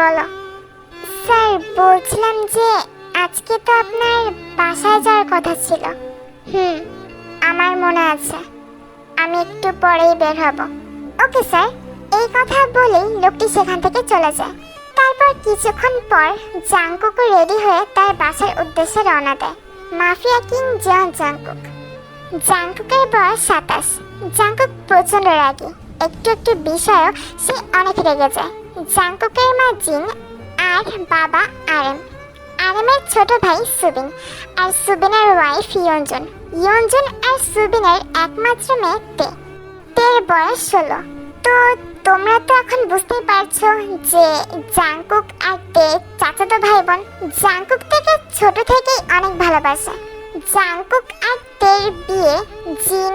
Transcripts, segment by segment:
বলো। স্যার বলছিলাম যে আজকে তো আপনার বাসায় যাওয়ার কথা ছিল। হুম আমার মনে আছে। আমি একটু পরেই বের হব। ওকে স্যার এই কথা বলেই লোকটি সেখান থেকে চলে যায়। তারপর কিছুক্ষণ পর জাংকুকও রেডি হয়ে তার বাসার উদ্দেশ্যে রওনা দেয়। Mafia king John Jungkook. জাংকুকের বয়স সাতাশ। জাংকুক প্রচণ্ড রাগী। একটু একটু বিষয়ও সে অনেক রেগে যায়। জাংকুকের মা জিন আর বাবা আরেম। আরেমের ছোট ভাই সুবিন আর সুবিনের ওয়াইফ ইয়ঞ্জন। ইয়ঞ্জন আর সুবিনের একমাত্র মেয়ে তে। তের বয়স ষোলো। তো তোমরা তো এখন বুঝতেই পারছ যে জাংকুক আর তে চাচাতো ভাই বোন জাংকুক থেকে ছোট থেকেই অনেক ভালোবাসে। জাংকুক আর তের বিয়ে জিন,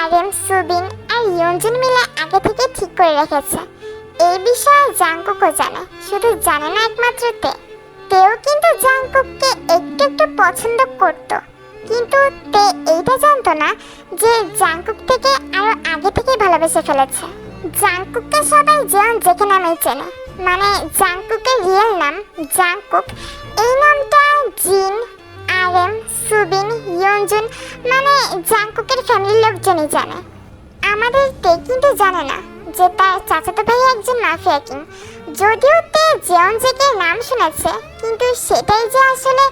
আরেম, সুবিন আর ইয়ঞ্জন মিলে আগে থেকে ঠিক করে রেখেছে। এই বিষয়ে জাংকুকও জানে। শুধু জানে না একমাত্র তে। তেও কিন্তু জাংকুককে একটু একটু পছন্দ করত। কিন্তু তে এইটা জানতো না যে জাংকুক থেকে আরও আগে থেকেই ভালোবেসে ফেলেছে। জাংকুককে সবাই যেমন যেখানে নামেই চেনে। মানে জাংকুকের রিয়েল নাম জাংকুক। এই নামটা জিন, আরএম, সুবিন, ইয়ঞ্জুন মানে জাংকুকের ফ্যামিলির লোকজনই জানে। আমাদের তে কিন্তু জানে না। যে তার চাচাতো ভাই একজন মাফিয়া কিং। যদিও তে জিয়ন জেকে নাম শুনেছে, কিন্তু সেটাই যে আসলে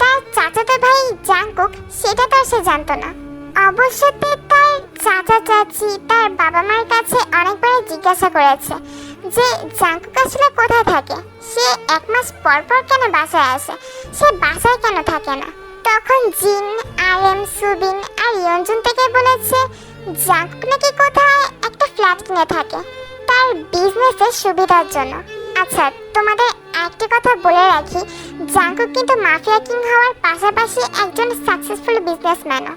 তার চাচাতো ভাই জাংকুক, সেটা তো সে জানতো না। অবশ্য তে তার চাচা চাচি তার বাবা মায়ের কাছে অনেকবার জিজ্ঞাসা করেছে যে জাংকুক আসলে কোথায় থাকে? সে এক মাস পর পর কেন বাসায় আসে? সে বাসায় কেন থাকে না? তখন জিন আর এম সুবিন আর ইয়ঞ্জন থেকে বলেছে জাংকুক নাকি কোথায় একটা ফ্ল্যাট কিনে থাকে, তার বিজনেসের সুবিধার জন্য। আচ্ছা তোমাদের একটি কথা বলে রাখি। জাংকুক কিন্তু মাফিয়া কিং হওয়ার পাশাপাশি একজন সাকসেসফুল বিজনেসম্যানও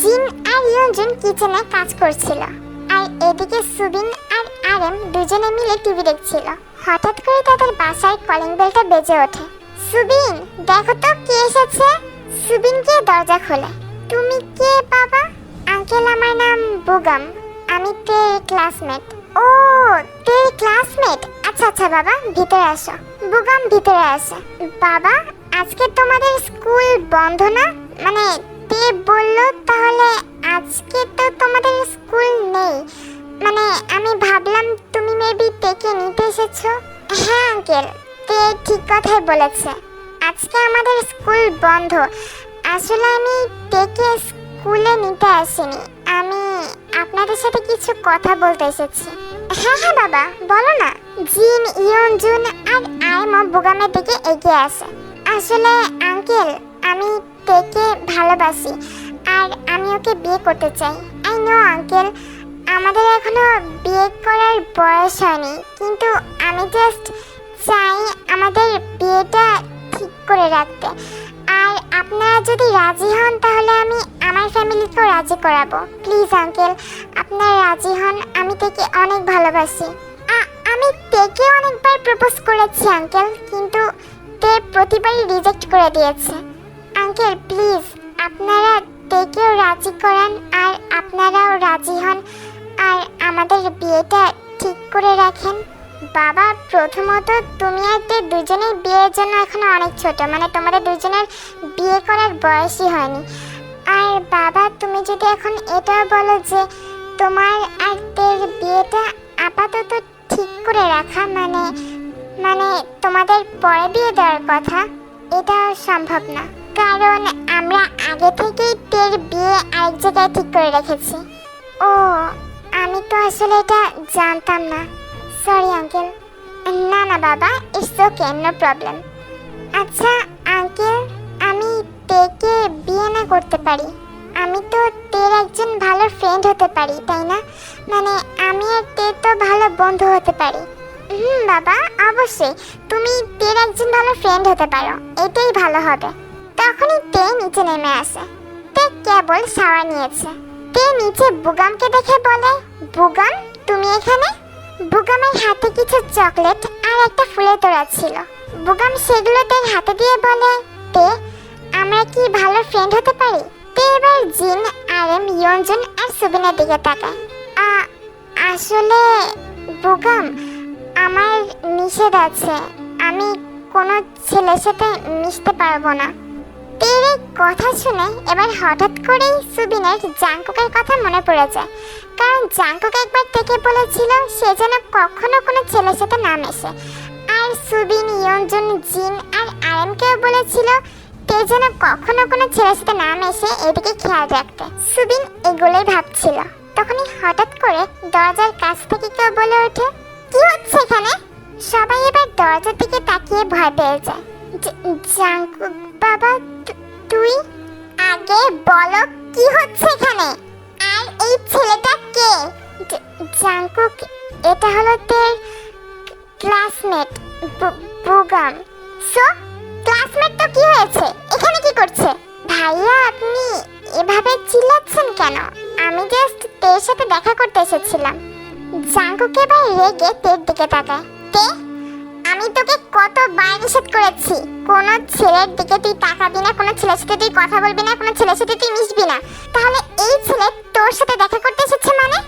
জিন আর ইয়ঞ্জন কিচেনে কাজ করছিল, আর এদিকে সুবিন আর আরেম দুজনে মিলে টিভি দেখছিল। হঠাৎ করে তাদের বাসায় কলিং বেলটা বেজে ওঠে। সুবিন, দেখো তো কে এসেছে? সুবিন দরজা খোলে। তুমি কে, বাবা? আঙ্কেল আমার নাম বুগাম। আমি তের ক্লাসমেট। ও তের ক্লাসমেট? আচ্ছা আচ্ছা বাবা, ভিতরে আসো। বুগাম ভিতরে আসে। বাবা, আজকে তোমাদের স্কুল বন্ধ না? মানে তে বলল, তাহলে আজকে তো তোমাদের স্কুল নেই। মানে আমি ভাবলাম, তুমি মেবি তেকে নিতে এসেছ। হ্যাঁ আঙ্কেল তে ঠিক কথাই বলেছে। আজকে আমাদের স্কুল বন্ধ। আসলে আমি তেকে স্কুলে নিতে আসিনি। আমি আপনাদের সাথে কিছু কথা বলতে এসেছি। হ্যাঁ হ্যাঁ বাবা, বলো না। জিন, ইয়ন, জুন আর আইমো বুগামের দিকে এগিয়ে আসে। আসলে, আঙ্কেল, আমি তেকে ভালোবাসি আর আমি ওকে বিয়ে করতে চাই। আই নো, আঙ্কেল, আমাদের এখনও বিয়ে করার বয়স হয়নি। কিন্তু আমি জাস্ট চাই আমাদের বিয়েটা ঠিক করে রাখতে। আপনারা যদি রাজি হন, তাহলে আমি আমার ফ্যামিলিকেও রাজি করাবো। প্লিজ, আঙ্কেল, আপনার রাজি হন, আমি তাকে অনেক ভালোবাসি। আমি তেকে অনেকবার প্রপোজ করেছি, আঙ্কেল, কিন্তু তে প্রতিবারই রিজেক্ট করে দিয়েছে। আঙ্কেল, প্লিজ, আপনারা তেকেও রাজি করান প্রথমত তুমি আর তে দুজনেই বিয়ের জন্য এখনও অনেক ছোট মানে তোমাদের দুজনের বিয়ে করার বয়সই হয়নি। আর বাবা, তুমি যদি এখন এটাও বলো যে তোমার আর তের বিয়েটা আপাতত ঠিক করে রাখা মানে মানে তোমাদের পরে বিয়ে দেওয়ার কথা এটা সম্ভব না। কারণ আমরা আগে থেকেই তের বিয়ে আরেক জায়গায় ঠিক করে রেখেছি। ও, আমি তো আসলে এটা জানতাম না। সরি আঙ্কেল না না, বাবা ইটস ওকে নো প্রবলেম আচ্ছা আঙ্কেল আমি তেকে বিয়ে না করতে পারি। আমি তো তের একজন ভালো ফ্রেন্ড হতে পারি, তাই না? মানে আমি আর তে তো ভালো বন্ধু হতে পারি। হুম, বাবা, অবশ্যই। তুমি তের একজন ভালো ফ্রেন্ড হতে পারো এটাই ভালো হবে। তখনই তে নিচে নেমে আসে। তে কেবল শাওয়ার নিয়েছে। তে নিচে বুগামকে দেখে বলে, বুগাম, তুমি এখানে? বুগামের হাতে কিছু চকলেট আর একটা ফুলের তোড়া ছিল। বুগাম সেগুলো তের হাতে দিয়ে বলে, তে, আমরা কি ভালো ফ্রেন্ড হতে পারি? তে এবার জিন আর এম ইয়ঞ্জন আর সুবিনের দিকে তাকায়। আসলে বুগাম, আমার নিষেধ আছে। আমি কোনো ছেলের সাথে মিশতে পারব না। তের এই কথা শুনে এবার হঠাৎ করেই সুবিনের জাঙ্কুকের কথা মনে পড়ে যায়। কারণ জাঙ্কুক একবার থেকে বলেছিল সে যেন কখনো কোনো ছেলের সাথে না মেশে। আর সুবিন ইয়নজুন জিন আর আরএমকেও বলেছিল তে যেন কখনো কোনো ছেলের সাথে না মেশে এদিকে খেয়াল রাখতে। সুবিন এগুলোই ভাবছিল। তখনই হঠাৎ করে দরজার কাছ থেকে কেউ বলে ওঠে, কি হচ্ছে এখানে? সবাই এবার দরজার দিকে তাকিয়ে ভয় পেয়ে যায়। জাঙ্কুক বাবা তুই? আগে বলো কি হচ্ছে এখানে? আর এই ছেলেটা কে? জ- জাঙ্কুক এটা হলো তোর ক্লাসমেট বুগাম সো ক্লাসমেট তো কি হয়েছে? এখানে কি করছে? ভাইয়া, আপনি এভাবে চিল্লাচ্ছেন কেন? আমি জাস্ট তের সাথে দেখা করতে এসেছিলাম। জাঙ্কুক ভাই রেগে তের দিকে তাকায়। তে আমি তোকে কত কতবার নিষেধ করেছি। কোনো ছেলের দিকে তুই তাকাবি না কোনো ছেলের সাথে তুই কথা বলবি না কোনো ছেলের সাথে তুই মিশবি না। তাহলে এই ছেলে তোর সাথে দেখা করতে এসেছে মানে?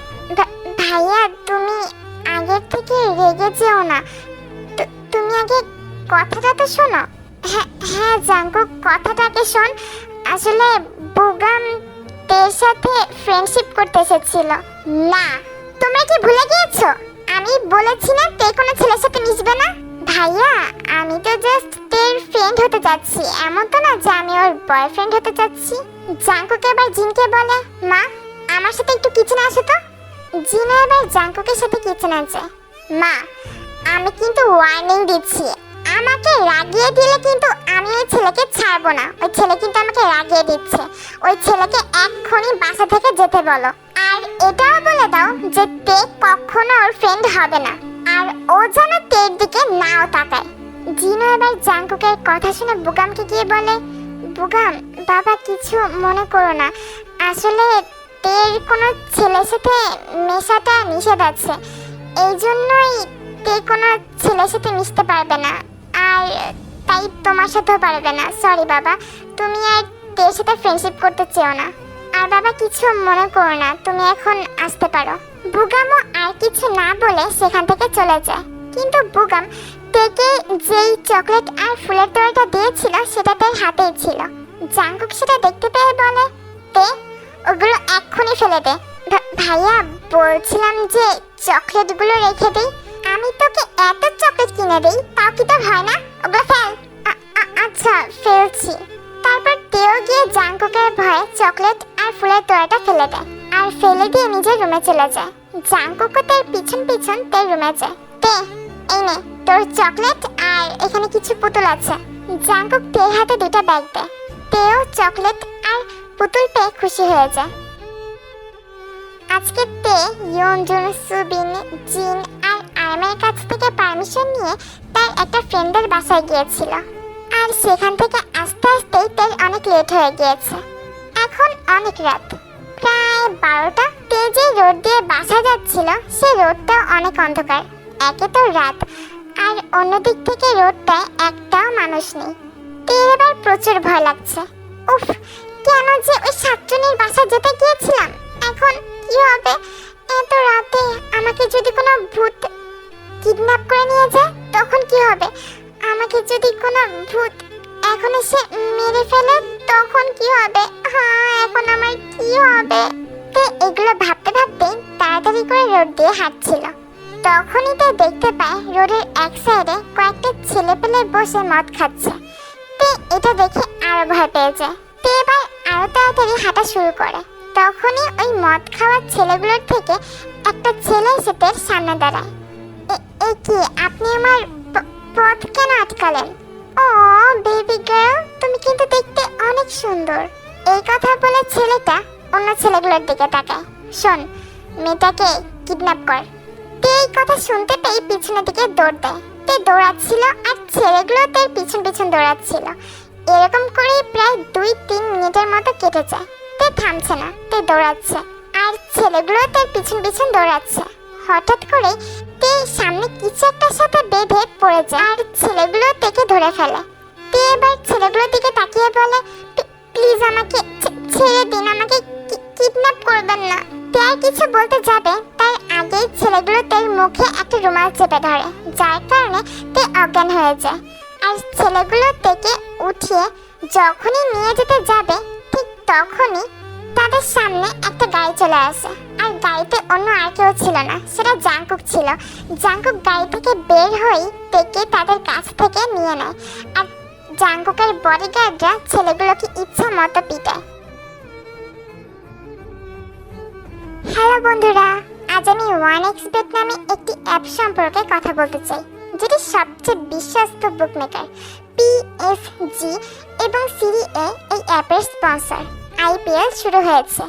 ভাইয়া তুমি আগের থেকে রেগে যেও না। তুমি আগে কথাটা তো শোনো। হ্যাঁ হ্যাঁ জাঙ্কুক কথাটাকে শোন। আসলে বুগাম তোর সাথে ফ্রেন্ডশিপ করতে এসেছিল। না। তোমরা কি ভুলে গিয়েছো? আমি বলেছি না তে কোনো ছেলের সাথে মিশবে না। ভাইয়া, আমি তো জাস্ট তের ফ্রেন্ড হতে যাচ্ছি এমন তো না যে আমি ওর বয়ফ্রেন্ড হতে চাচ্ছি। জাঙ্কুকে এবার জিনকে বলে, মা, আমার সাথে একটু কিচেনে আসো তো। জিনা এবার জাঙ্কুকের সাথে কিচেনে আছে মা, আমি কিন্তু ওয়ার্নিং দিচ্ছি। আমাকে রাগিয়ে দিলে কিন্তু আমি ওই ছেলেকে ছাড়বো না। ওই ছেলে কিন্তু আমাকে রাগিয়ে দিচ্ছে। ওই ছেলেকে এক্ষুনি বাসা থেকে যেতে বলো। আর এটাও বলে দাও যে তে কখনো ওর ফ্রেন্ড হবে না। আর ও যেন তের দিকে নাও তাকায়। জিনো এবার জাঙ্কুকের কথা শুনে বুগামকে গিয়ে বলে, বুগাম, বাবা কিছু মনে করো না। আসলে তের কোনো ছেলের সাথে মেশাটা নিষেধ আছে। এই জন্যই তে কোনো ছেলের সাথে মিশতে পারবে না। আর তাই তোমার সাথেও পারবে না। সরি বাবা, তুমি আর তের সাথে ফ্রেন্ডশিপ করতে চেও না। আর বাবা কিছু মনে করো না। তুমি এখন আসতে পারো। বুগামও আর কিছু না বলে সেখান থেকে চলে যায়। কিন্তু বুগাম তেকে যেই চকলেট আর ফুলের তোড়াটা দিয়েছিল, সেটা তার হাতেই ছিল। জাঙ্কুক সেটা দেখতে পেয়ে বলে, তে, ওগুলো এক্ষুনি ফেলে দে। ভাইয়া, বলছিলাম যে চকলেটগুলো রেখে দিই। আমি তোকে এত চকলেট কিনে দিই, তাও কি তোর হয় না? ওগুলো ফেল। আচ্ছা ফেলছি। তারপর তেও গিয়ে জাঙ্কুকের ভয়ে চকলেট আর ফুলের তোড়াটা ফেলে দেয়। আর ফেলে দিয়ে নিজের রুমে চলে যায়। জাঙ্কুকও তার পিছন পিছন তার রুমে যায়। তে, এই নে, তোর চকলেট আর এখানে কিছু পুতুল আছে। জাঙ্কুক তের হাতে দুটো ব্যাগ দেয়। তেও চকলেট আর পুতুল পেয়ে খুশি হয়ে যায়। আজকে তে ইয়নজুন সুবিন, জিন আর আরমের কাছ থেকে পারমিশন নিয়ে তার একটা ফ্রেন্ডের বাসায় গিয়েছিল। আর সেখান থেকে আস্তে আস্তেই তার অনেক লেট হয়ে গিয়েছে। এখন অনেক রাত। প্রায় বারোটা তে যে রোড দিয়ে বাসা যাচ্ছিল, সে রোডটা অনেক অন্ধকার। একে তো রাত, আর অন্যদিক থেকে রোডটায় একটাও মানুষ নেই। তের এবার প্রচুর ভয় লাগছে। উফ, কেন যে ওই সাতজনের বাসা যেতে গিয়েছিলাম? এখন কি হবে? এত রাতে আমাকে যদি কোনো ভূত কিডন্যাপ করে নিয়ে যায়, তখন কি হবে? আমাকে যদি কোনো ভূত এখন এসে মেরে ফেলে, তখন কি হবে? হ্যাঁ এখন আমার কি হবে? তে এগুলো ভাবতে ভাবতে তাড়াতাড়ি করে রোড দিয়ে হাঁটছিল। তখনই তে দেখতে পায় রোডের এক সাইডে কয়েকটা ছেলে পেলে বসে মদ খাচ্ছে। তে এটা দেখে আরও ভয় পেয়ে যায়। তে এবার আরও তাড়াতাড়ি হাঁটা শুরু করে। তখনই ওই মদ খাওয়ার ছেলেগুলোর থেকে একটা ছেলে এসে তের সামনে দাঁড়ায়। এ- কি, আপনি আমার পথ কেন আটকালেন? ও, বেবি গার্ল, তুমি কিন্তু দেখতে অনেক সুন্দর। এই কথা বলে ছেলেটা অন্য ছেলেগুলোর দিকে তাকায়। শোন, মেয়েটাকে কিডন্যাপ কর। তে এই কথা শুনতে পেয়ে পিছনের দিকে দৌড় দেয়। তে দৌড়াচ্ছিল আর ছেলেগুলো তার পিছন পিছন দৌড়াচ্ছিল। এরকম করে প্রায় দুই তিন মিনিটের মতো কেটে যায়। তে থামছে না, তে দৌড়াচ্ছে। আর ছেলেগুলো তার পিছন পিছন দৌড়াচ্ছে। হঠাৎ করে তে সামনে কিছু একটা সাথে বেঁধে পড়ে যায়। আর ছেলেগুলো তেকে ধরে ফেলে। তে এবার ছেলেগুলোর দিকে তাকিয়ে বলে প্লিজ আমাকে ছেড়ে দিন, আমাকে কিডন্যাপ করবেন না। তে কিছু বলতে যাবে, তাই আগেই ছেলেগুলো তের মুখে একটা রুমাল চেপে ধরে। যার কারণে তে অজ্ঞান হয়ে যায়। আর ছেলেগুলো থেকে উঠিয়ে যখনই নিয়ে যেতে যাবে, ঠিক তখনই তাদের সামনে একটা গাড়ি চলে আসে। আর গাড়িতে অন্য আর কেউ ছিল না, সেটা জাঙ্কুক ছিল। জাঙ্কুক গাড়ি থেকে বের হয়েই থেকে তাদের কাছ থেকে নিয়ে নেয়। আর জাঙ্কুকের বডিগার্ডরা ছেলেগুলোকে ইচ্ছা মতো পিটায়। হ্যালো বন্ধুরা, আজ আমি ওয়ান এক্স বেট নামে একটি অ্যাপ সম্পর্কে কথা বলতে চাই, যেটি সবচেয়ে বিশ্বস্ত বুকমেকার পিএফজি এবং সিরি এ এই অ্যাপের স্পন্সর আইপিএল শুরু হয়েছে।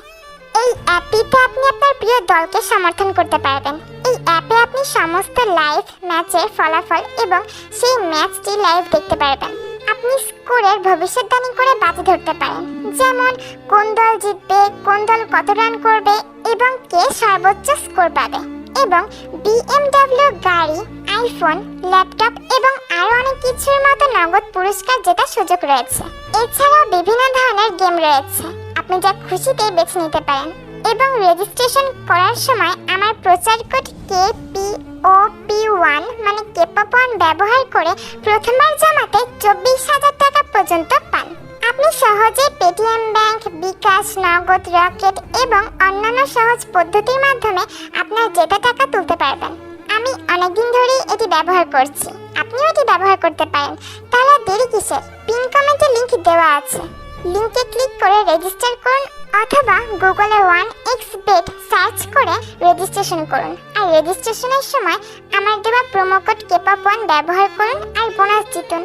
এই অ্যাপটিতে আপনি আপনার প্রিয় দলকে সমর্থন করতে পারবেন। এই অ্যাপে আপনি সমস্ত লাইভ ম্যাচের ফলাফল এবং সেই ম্যাচটি লাইভ দেখতে পারবেন। আপনি স্কোরের ভবিষ্যৎবাণী করে বাজি ধরতে পারেন। যেমন, কোন দল জিতবে, কোন দল কত রান করবে এবং কে সর্বোচ্চ স্কোর পাবে। এবং বিএমডব্লিউ গাড়ি, আইফোন, ল্যাপটপ এবং আরও অনেক কিছুর মতো নগদ পুরস্কার জেতার সুযোগ রয়েছে। এছাড়াও বিভিন্ন ধরনের গেম রয়েছে। আপনি যা খুশিতে বেছে নিতে পারেন। এবং রেজিস্ট্রেশন করার সময় আমার প্রচার code K P O P one মানে কেপপ ওয়ান ব্যবহার করে প্রথমবার জমাতে চব্বিশ হাজার টাকা পর্যন্ত পান। আপনি সহজেই পেটিএম ব্যাংক বিকাশ, নগদ, রকেট এবং অন্যান্য সহজ পদ্ধতির মাধ্যমে আপনার যেটা টাকা তুলতে পারবেন। আমি অনেকদিন ধরেই এটি ব্যবহার করছি। আপনিও এটি ব্যবহার করতে পারেন। তাহলে দেরি কিসের? পিন কমেন্টে লিংক দেওয়া আছে। লিংকে ক্লিক করে রেজিস্টার করুন অথবা গুগলে ওয়ান এক্স বেট সার্চ করে রেজিস্ট্রেশন করুন। আর রেজিস্ট্রেশনের সময় আমার দেওয়া প্রোমো কোড কেপপ ব্যবহার করুন আর বোনাস জিতুন।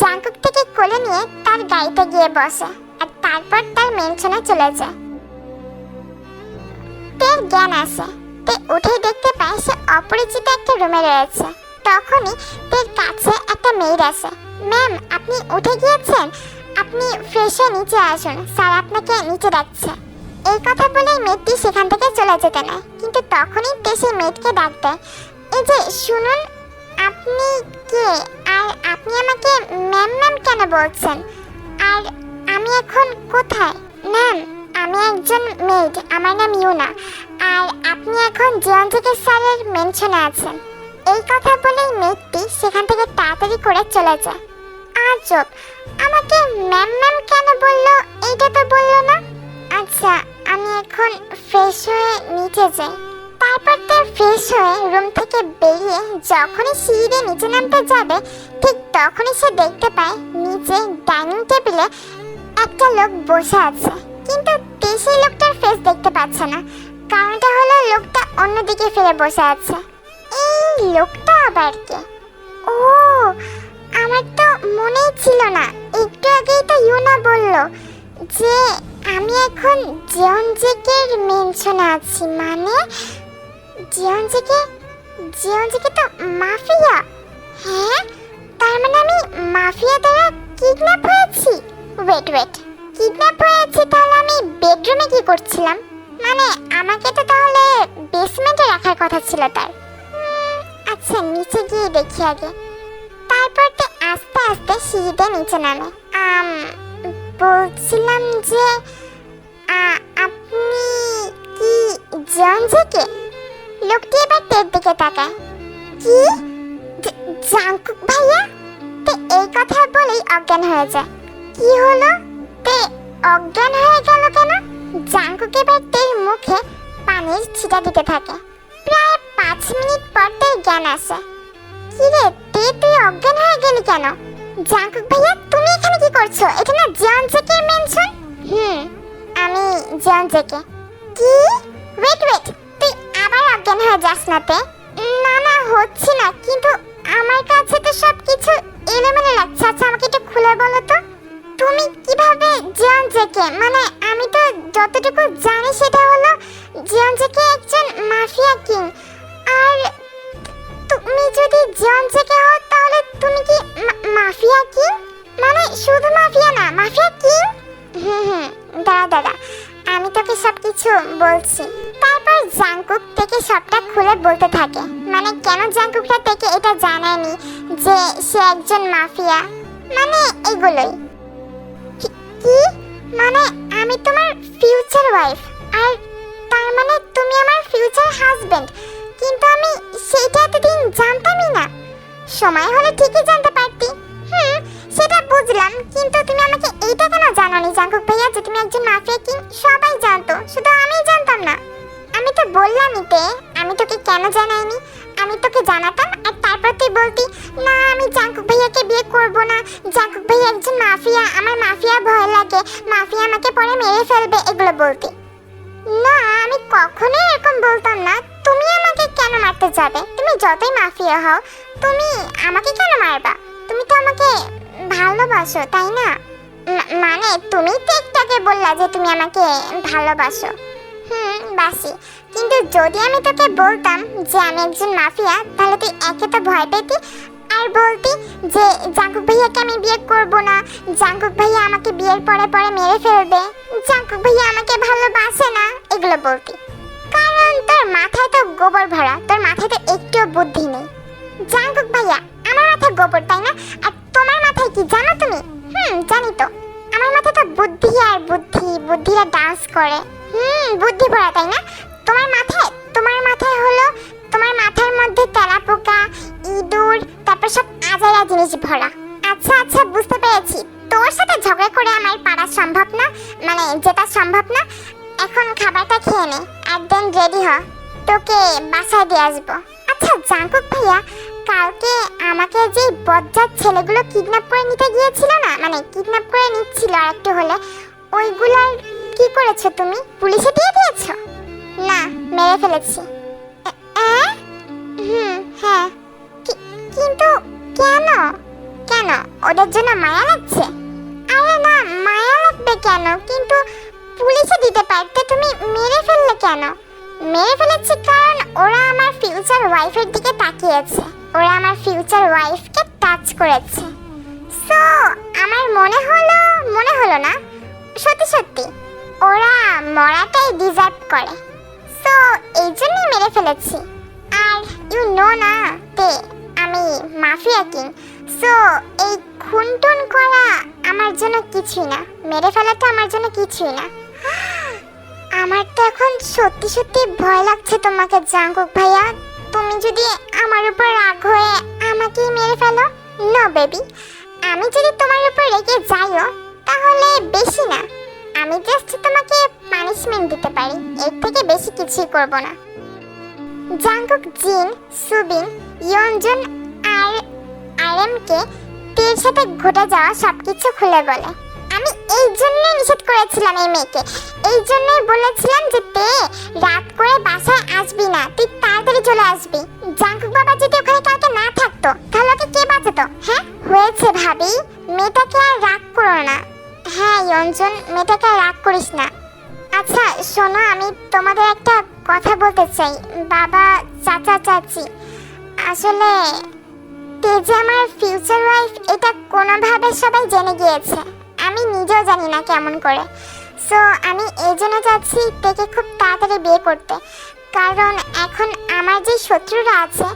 জাঙ্কুক থেকে কোলে নিয়ে তার গাড়িতে গিয়ে বসে আর তারপর তার মেনশনে চলে যায়। তের জ্ঞান আসে। তে উঠেই দেখতে পায় সে অপরিচিত একটা রুমে রয়েছে। তখনই তের কাছে একটা মেয়ের আসে। ম্যাম আপনি উঠে গিয়েছেন? আপনি ফ্রেশ হয়ে নিচে আসুন। স্যার আপনাকে নিচে ডাকছে। এই কথা বলেই মেয়েটি সেখান থেকে চলে যেতে নেয়। কিন্তু তখনই সেই মেয়েটকে ডাক দেয় এই যে, শুনুন, আপনি কে? আর আপনি আমাকে ম্যাম ম্যাম কেন বলছেন? আর আমি এখন কোথায়? ম্যাম আমি একজন মেড আমার নাম ইউনা। আর আপনি এখন জিয়ন থেকে স্যারের মেনশনে আছেন। এই কথা বলেই মেয়েটি সেখান থেকে তাড়াতাড়ি করে চলে যায়। আজব। আমাকে ম্যাম ম্যাম কেন বলল? এইটা তো বলল না। আচ্ছা আমি এখন ফ্রেশ হয়ে নিচে যাই। তারপর তার ফ্রেশ হয়ে রুম থেকে বেরিয়ে যখনই সিঁড়ি নিচে নামতে যাবে, ঠিক তখনই সে দেখতে পায় নিচে ডাইনিং টেবিলে একটা লোক বসে আছে। কিন্তু তে সেই লোকটার ফেস দেখতে পাচ্ছে না। কারণটা হলো লোকটা অন্যদিকে ফিরে বসে আছে। এই লোকটা আবার কে? ও আমার তো মনেই ছিল না। একটু আগেই তো ইউনা বলল যে, আমি এখন জিয়ন জেকের মেনশনে আছি। মানে জিয়ন জেকে জিয়ন জেকে তো মাফিয়া। হ্যাঁ? তার মানে আমি মাফিয়া দ্বারা কিডন্যাপ হয়েছি? Wait wait. কিডন্যাপ হয়েছি তাহলে আমি বেডরুমে কি করছিলাম? মানে আমাকে তো তাহলে বেসমেন্টে রাখার কথা ছিল তার। আচ্ছা নিচে গিয়ে দেখি আগে। তারপর তো আস্তে সিঁড়িতে নিচে নামে। বলছিলাম যে আপনি কি জন জেকে লোকটি এবার তের দিকে তাকায়। কি? জাঙ্কুক ভাইয়া? তে এই কথা বলেই অজ্ঞান হয়ে যায়। কি হলো? তে অজ্ঞান হয়ে গেল কেন? জাঙ্কুক এবার তের মুখে পানির ছিটা দিতে থাকে। প্রায় পাঁচ মিনিট পর তের জ্ঞান আসে। কি রে তে তুই অজ্ঞান হয়ে গেলি কেন? জাঙ্কুক ভাইয়া তুমি এখানে কি করছ? এটা না জন জেকে মেনশন? হুম আমি জন জেকে কি? ওয়েট ওয়েট তুই আবার অজ্ঞান হয়ে যাস না তে? না না হচ্ছে না কিন্তু আমার কাছে তো সব কিছু এলোমেলো লাগছে। আচ্ছা আমাকে একটু খুলে বলো তো। তুমি কীভাবে জিয়ন জেকে মানে আমি তো যতটুকু জানি সেটা হলো জিয়ন জেকে একজন মাফিয়া কিং। আর তুমি যদি জিয়ন জেকে হও, তাহলে তুমি কি মাফিয়া কিং? মানে শুধু মাফিয়া না, মাফিয়া কিং? হুম হুম, দাঁড়া দাঁড়া, আমি তোকে সব কিছু বলছি। তারপর জাংকুক থেকে সবটা খুলে বলতে থাকে। মানে কেন জাংকুকটা থেকে এটা জানায়নি যে সে একজন মাফিয়া? মানে এগুলোই। কি মানে আমি তোমার ফিউচার ওয়াইফ আর তার মানে তুমি আমার ফিউচার হাজবেন্ড কিন্তু আমি সেইটা এতদিন জানতামই না। সময় হলে ঠিকই জানতে পারতি। হুম, সেটা বুঝলাম, কিন্তু তুমি আমাকে এইটা কেন জানোনি, জাঙ্কুক ভাইয়া, যে তুমি একজন মাফিয়া কিং সবাই জানতো, শুধু আমি জানতাম না। আমি তো বললামই তে, আমি তোকে কেন জানাইনি? আমি তোকে জানাতাম আর তারপর তুই বলতি, না, আমি জাঙ্কুক ভাইয়াকে বিয়ে করব না। জাঙ্কুক ভাইয়া একজন মাফিয়া, আমার মাফিয়া ভয় লাগে। মাফিয়া আমাকে পরে মেরে ফেলবে, এগুলো বলতি। না, আমি কখনোই এরকম বলতাম না। তুমি আমাকে কেন মারতে যাবে? তুমি যতই মাফিয়া হও, তুমি আমাকে কেন মারবা? তুমি তো আমাকে ভালোবাসো, তাই না? মানে তুমি একটু বললা যে তুমি আমাকে ভালোবাসো। হুম, বাসি। কিন্তু যদি আমি তোকে বলতাম যে আমি একজন মাফিয়া, তাহলে তুই একে তো ভয় পেতি। আর বলতি যে জাঙ্কুক ভাইয়াকে আমি বিয়ে করব না, জাঙ্কুক ভাইয়া আমাকে বিয়ের পরে পরে মেরে ফেলবে, জাঙ্কুক ভাইয়া আমাকে ভালোবাসে না, এগুলো বলতি। কারণ তোর মাথায় তো গোবর ভরা, তোর মাথায় তো একটুও বুদ্ধি নেই। জাঙ্কুক ভাইয়া, আমার মাথায় গোবর, তাই না? আর তোমার মাথায় কি, জানো তুমি? হুম, জানি তো। আমার মাথায় তো বুদ্ধি আর বুদ্ধি, বুদ্ধিরা ডান্স করে। হুম, বুদ্ধি ভরা, তাই না? তোমার মাথায় তোমার মাথায় হলো, তোমার মাথার মধ্যে তেলাপোকা, ইঁদুর, তারপর সব আজাইরা জিনিস ভরা। আচ্ছা আচ্ছা বুঝতে পেরেছি। তোর সাথে ঝগড়া করে আমার পারা সম্ভব না মানে যেটা সম্ভব না এখন খাবারটা খেয়ে নে আর রেডি হ। তোকে বাসায় দিয়ে আসব। আচ্ছা জাঙ্কুক ভাইয়া, কালকে আমাকে যে বজ্জাত ছেলেগুলো কিডন্যাপ করে নিতে গিয়েছিল না মানে কিডন্যাপ করে নিচ্ছিল আর একটু হলে ওইগুলার কি করেছ তুমি? পুলিশে দিয়ে দিয়েছ? না, মেরে ফেলেছি? হুম হ্যাঁ। কিন্তু কেন? কেন? ওদের জন্য মায়া লাগছে? আরে না, মায়া লাগবে কেন? কিন্তু পুলিশে দিতে পারতে তুমি মেরে ফেললে কেন? মেরে ফেলেছি কারণ ওরা আমার ফিউচার ওয়াইফের দিকে তাকিয়েছে। ওরা আমার ফিউচার ওয়াইফকে টাচ করেছে। সো আমার মনে হলো মনে হলো না? সত্যি সত্যি, ওরা মরাটাই ডিজার্ভ করে। সো এই জন্যই মেরে ফেলেছি। আর ইউ নো না, তে আমি মাফিয়া কিং সো এই খুনটুন করা আমার জন্য কিছুই না। মেরে ফেলাটা আমার জন্য কিছুই না। আমার তো এখন সত্যি সত্যি ভয় লাগছে তোমাকে, জাঙ্কুক ভাইয়া। তুমি যদি আমার উপর রাগ হয়ে আমাকেই মেরে ফেলো নো বেবি আমি যদি তোমার উপর রেগে যাইও, তাহলে বেশি না। আমি জাস্ট তোমাকে পানিশমেন্ট দিতে পারি, এর থেকে বেশি কিছুই করব না। জাঙ্কুক জিন, সুবিন, ইয়নজুন আর আরএমকে তের সাথে ঘটে যাওয়া সবকিছু খুলে বলে। আমি এই জন্যই নিষেধ করেছিলাম এই মেয়েকে। এই জন্যই বলেছিলাম যে তে রাত করে বাসায় আসবি না, তুই তাড়াতাড়ি চলে আসবি। জাঙ্কুক বাবা যদি ওখানে কাউকে না থাকতো, তাহলে ওকে কে বাঁচাতো? হ্যাঁ? হয়েছে ভাবি, মেয়েটাকে আর রাগ করো না। হ্যাঁ ইয়ঞ্জন, মেয়েটাকে আর রাগ করিস না। আচ্ছা শোনো, আমি তোমাদের একটা কথা বলতে চাই। বাবা, চাচা, চাচি, আসলে তেজে আমার ফিউচার ওয়াইফ এটা কোনোভাবে সবাই জেনে গিয়েছে। নিজেও জানি না কেমন করে। সো আমি এই জন্য চাচ্ছি তেকে খুব তাড়াতাড়ি বিয়ে করতে। কারণ এখন আমার যে শত্রুরা আছে,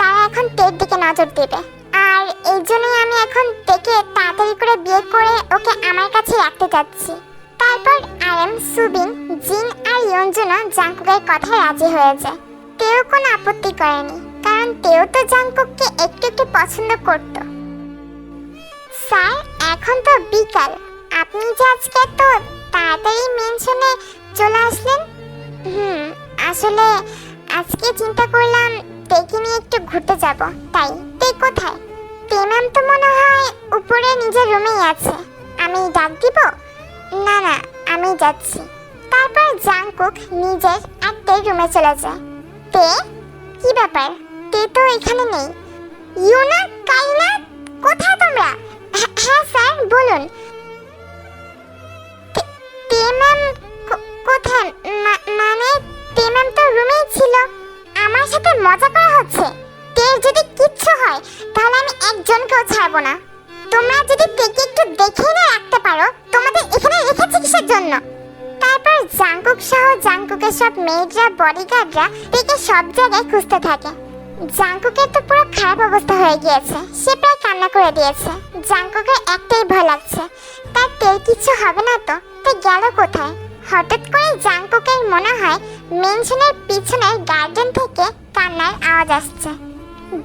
তারা এখন তের দিকে নজর দেবে। আর এই জন্যই আমি এখন তেকে তাড়াতাড়ি করে বিয়ে করে ওকে আমার কাছে রাখতে চাচ্ছি তারপর আরএম সুবিন জিন আর ইয়ঞ্জনা জাঙ্কুকের কথায় রাজি হয়ে যায়। তেও কোনো আপত্তি করেনি, কারণ তেও তো জাঙ্কুককে একটু একটু পছন্দ করত। স্যার, এখন তো বিকাল। আপনি যে আজকে তো তাড়াতাড়ি মেনশনে চলে আসলেন? হুম, আসলে আজকে চিন্তা করলাম তেকে নিয়ে একটু ঘুরতে যাব। তাই, তে কোথায়? তে তো মনে হয় উপরে নিজের রুমেই আছে। আমি ডাক দিব? না না, আমি যাচ্ছি। তারপর জাংকুক নিজের এক তের রুমে চলে যায়। তে? কি ব্যাপার? তে তো এখানে নেই। ইউনা কাইনা কোথায় তোমরা? হ্যাঁ স্যার, বলুন। তে- তে কোথায়? মানে তে ম্যাম তো রুমেই ছিল। আমার সাথে মজা করা হচ্ছে। তের যদি কিচ্ছু হয়, তাহলে আমি একজনকেও ছাড়বো না। তোমরা যদি তেকে একটু দেখে না রাখতে পারো, তোমাদের এখানে রেখেছি কিসের জন্য? তারপর জাংকুক সহ জাংকুকের সব মেয়েরা বডিগার্ডরা তেকে সব জায়গায় খুঁজতে থাকে। জাঙ্কুকের তো পুরো খারাপ অবস্থা হয়ে গিয়েছে। সে প্রায় কান্না করে দিয়েছে। জাঙ্কুকের একটাই ভয় লাগছে। তার তেল কিছু হবে না তো। তাই গেল কোথায়? হঠাৎ করে জাঙ্কুকের মনে হয় মেনশনের পিছনের গার্ডেন থেকে কান্নার আওয়াজ আসছে।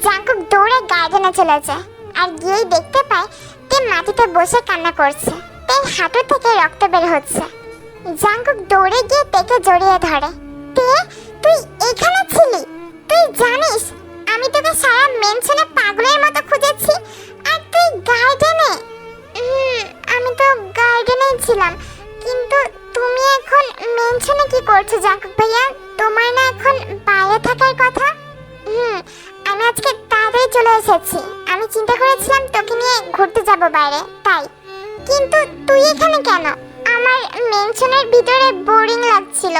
জাঙ্কুক দৌড়ে গার্ডেনে চলে যায় আর গিয়েই দেখতে পায় তে মাটিতে বসে কান্না করছে। তাই হাঁটু থেকে রক্ত বের হচ্ছে। জাঙ্কুক দৌড়ে গিয়ে তেকে জড়িয়ে ধরে। তে, তুই এখানে ছিলি? তুই জানিস, আমি তোকে সারা মেনশনে পাগলের মতো খুঁজেছি, আর তুই গার্ডেনে আমি তো গার্ডেনেই ছিলাম। কিন্তু তুমি এখন মেনশনে কি করছ জাঙ্কুক ভাইয়া? তোমার না এখন বাইরে থাকার কথা? হুম, আমি আজকে তাড়াতাড়ি চলে এসেছি। আমি চিন্তা করেছিলাম তোকে নিয়ে ঘুরতে যাব বাইরে, তাই। কিন্তু তুই এখানে কেন? আমার মেনশনের ভিতরে বোরিং লাগছিল।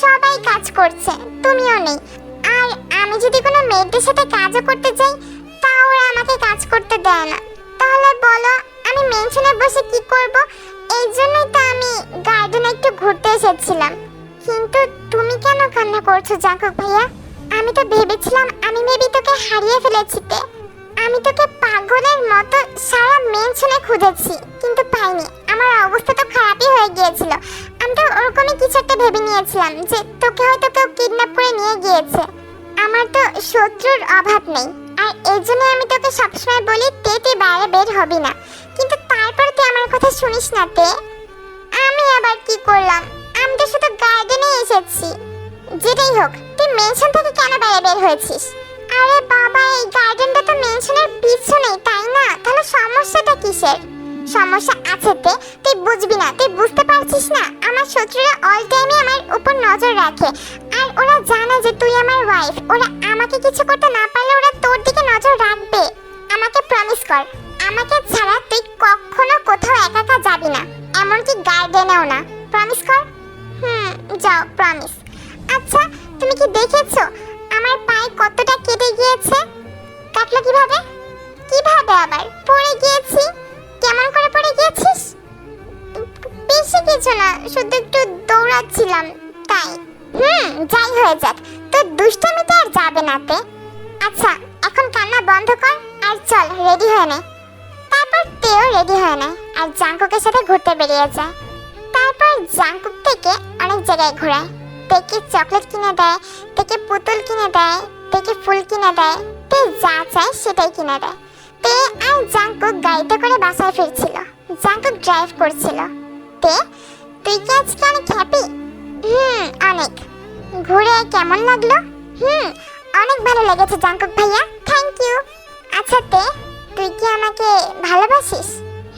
সবাই কাজ করছে, তুমিও নেই। আর আমি যদি কোনো মেয়েদের সাথে কাজও করতে যাই তাও আমাকে কাজ করতে দেয় না। তাহলে বলো আমি মেনশনে বসে কি করব? এই জন্যই তো আমি গার্ডেনে একটু ঘুরতে এসেছিলাম। কিন্তু তুমি কেন কান্না করছ, জাঙ্কুক ভাইয়া? আমি তো ভেবেছিলাম আমি মেবি তোকে হারিয়ে ফেলেছি তে। আমি তোকে পাগলের মতো সারা মেনশনে খুঁজেছি, কিন্তু পাইনি। আমার অবস্থা তো খারাপই হয়ে গিয়েছিল। আমি তো ওরকমই কিছু একটা ভেবে নিয়েছিলাম যে তোকে হয়তো কেউ কিডন্যাপ করে নিয়ে গিয়েছে। আমার তো শত্রুর অভাব নেই। আর এই জন্য আমি তোকে সবসময় বলি, তে তুই বাইরে বের হবি না। কিন্তু তারপর তুই আমার কথা শুনিস না, তে। আমি আবার কি করলাম? আমি তো শুধু গার্ডেনে এসেছি। যেটাই হোক, তুই মেনশন থেকে কেন বাইরে বের হয়েছিস? আরে বাবা, এই গার্ডেনটা তো মেনশনের পিছনেই, তাই না? তাহলে সমস্যাটা কিসের? সমস্যা আছে তে, তুই বুঝবি না, তুই বুঝতে পারছিস না? আমার শত্রুরা অল টাইমই আমার উপর নজর রাখে। আর ওরা জানে যে তুই আমার ওয়াইফ ওরা আমাকে কিছু করতে না পারলে ওরা তোর দিকে নজর রাখবে। আমাকে প্রমিস কর, আমাকে ছাড়া তুই কখনো কোথাও একা একা যাবি না। এমনকি গার্ডেনেও না। প্রমিস কর? হুম, যাও প্রমিস আচ্ছা তুমি কি দেখেছ? আমার পায়ে কতটা কেটে গিয়েছে? শুধু একটু দৌড়াচ্ছিলাম, তাই। হুম, যাই হয়ে যাক। তোর দুষ্টমিতে আর যাবে না তে। আচ্ছা এখন কান্না বন্ধ কর আর চল, রেডি হয়ে নে। তারপর তেও রেডি হয়ে নেয় আর জাঙ্কুকের সাথে ঘুরতে বেরিয়ে যায়। তারপর জাঙ্কুক থেকে অনেক জায়গায় ঘোরায়। তেকে চকলেট কিনে দেয় তেকে পুতুল কিনে দেয় তেকে ফুল কিনে দেয়। তে যা চায় সেটাই কিনে দেয়। তে আর জাঙ্কুক গাড়িতে করে বাসায় ফিরছিল। জাঙ্কুক ড্রাইভ করছিল। তে তুই কি আজকে অনেক হ্যাপি হুম, অনেক। ঘুরে কেমন লাগল? হুম, অনেক ভালো লেগেছে জাঙ্কুক ভাইয়া। থ্যাংক ইউ আচ্ছা তে, তুই কি আমাকে ভালোবাসিস?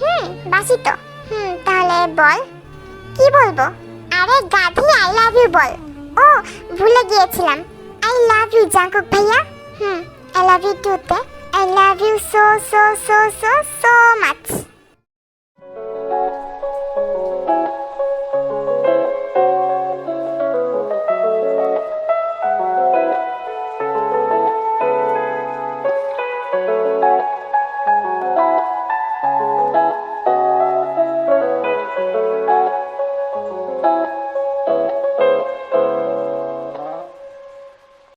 হুম, বাসি তো। হুম, তাহলে বল। কি বলব? আরে গাধি আই লাভ ইউ বল। ও, ভুলে গিয়েছিলাম। আই লাভ ইউ জাঙ্কুক ভাইয়া। Hmm I love you too তে। I love you so so so so so much